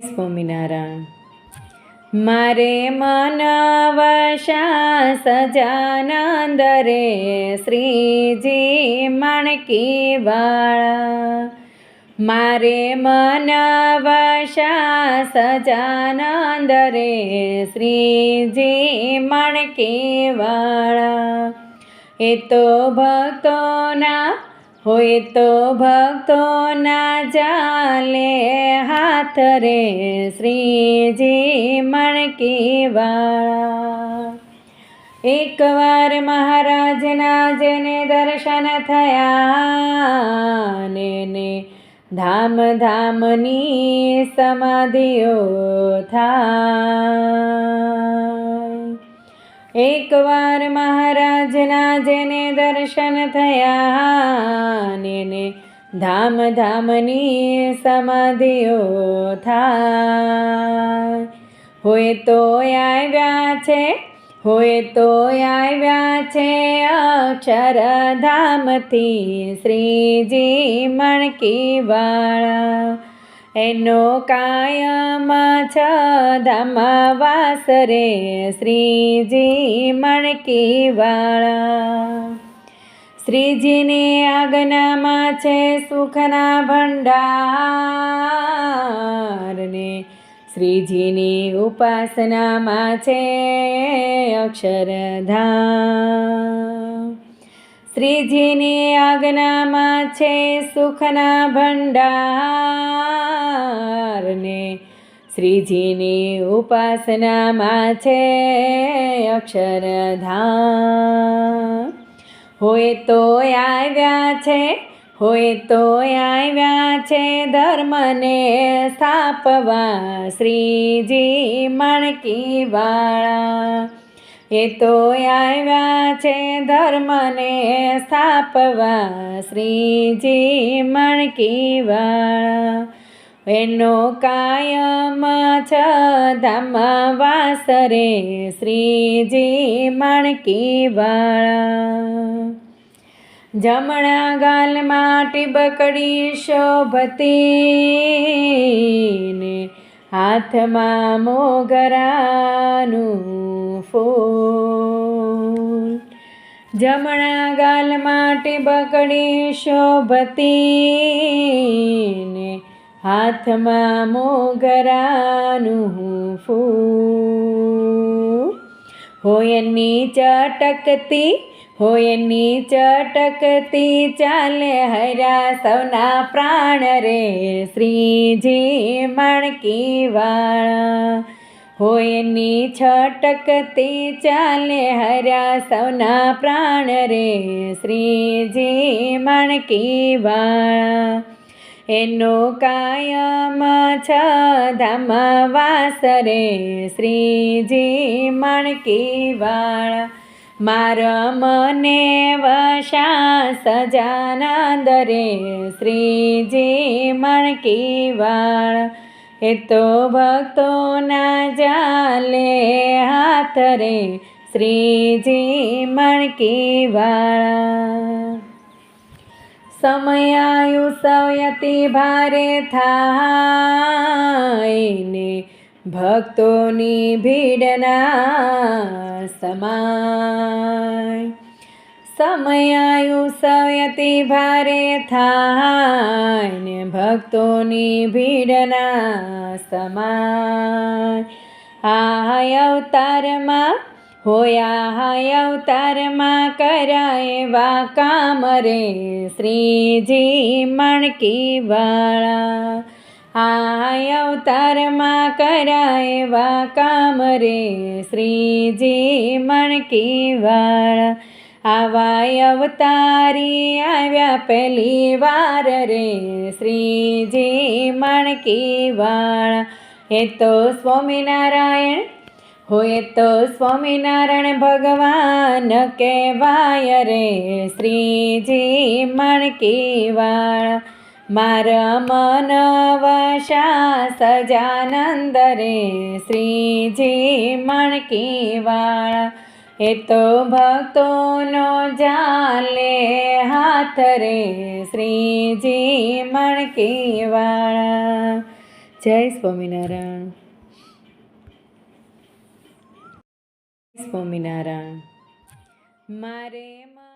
સ્વામિનારાયણ. મારે મન સજાનંદ રે શ્રીજી મણકી વાળા. મારે મન વશા સજાનંદ રે શ્રીજી મણકી વાળા. એ તો ભક્તોના, હોય તો ભક્તોના ચાલે હાથ રે શ્રીજી મણકી એકવાર મહારાજના જેને દર્શન થયા, ને ધામ ધામની સમાધિઓ થાય. એકવાર મહારાજના જેને દર્શન થયા ને ધામ ધામની સમાધિઓ થાય. હોય તો આવ્યા છે, હોય તો આવ્યા છે અક્ષરધામથી શ્રીજી મણકીવાળા એનો કાયમ છ ધામા વાસ રે શ્રીજી મણકી વાળા. શ્રીજીની આજ્ઞામાં છે સુખના ભંડારને. શ્રીજીની ઉપાસનામાં છે અક્ષરધામ. શ્રીજીની આજ્ઞામાં છે સુખના ભંડારને. શ્રીજીની ઉપાસનામાં છે અક્ષરધામ. હોય તો આવ્યા છે, હોય તો આવ્યા છે, ધર્મને સ્થાપવા શ્રીજી મણકી વાળા. એ તો આવ્યા છે, ધર્મને સ્થાપવા શ્રીજી મણકી વાળા. એનો કાયમ છ ધામ વાસ રે શ્રીજી મણકી વાળા. જમણા ગાલમાં ટીબકડી શોભતી ને હાથમાં મોગરાનું ફૂલ. જમણા ગાલમાં ટીબકડી શોભતી હાથમાં મોગરાનું ફૂલ. હોયની ચટકતી હોયની ચટકતી, ચાલે હર્યા સૌના પ્રાણ રે શ્રીજી મણકી વાળા. હોયની છટકતી, ચાલે હર્યા સૌના પ્રાણ રે શ્રીજી મણકી વાળા. એનો કાયમ છ ધામ વાસ રે શ્રીજી મણકી વાળા મારા મને વશા સજાનંદ રે શ્રીજી મણકી એ તો ભક્તોના જાલે હાથ રે શ્રીજી મણકી વાળા સમયાયુ સયતી ભારે થાયને ભક્તોની ભીડના સમાય. સમયાયુ સયતી ભારે થાયને ભક્તોની ભીડના સમાય. આ અવતારમાં હોયા હાય અવતારમાં કરાય વા કામ રે શ્રીજી મણકી વાળા. હાય અવતારમાં કરાય વા કામ રે શ્રીજી મણકી વાળા. આવા અવતારી આવ્યા પહેલી વાર રે શ્રીજી મણકી વાળા. એ તો સ્વામિનારાયણ હોય તો સ્વામિનારાયણ ભગવાન કહેવાય રે, શ્રીજી મણકી વાળા મારા મન વશા સજાનંદ રે, શ્રીજી મણકીવાળા એ તો ભક્તોનો જાલે હાથ રે, શ્રીજી મણકીવાળા જય સ્વામિનારાયણ. સ્વામિનારાયણ મારે મા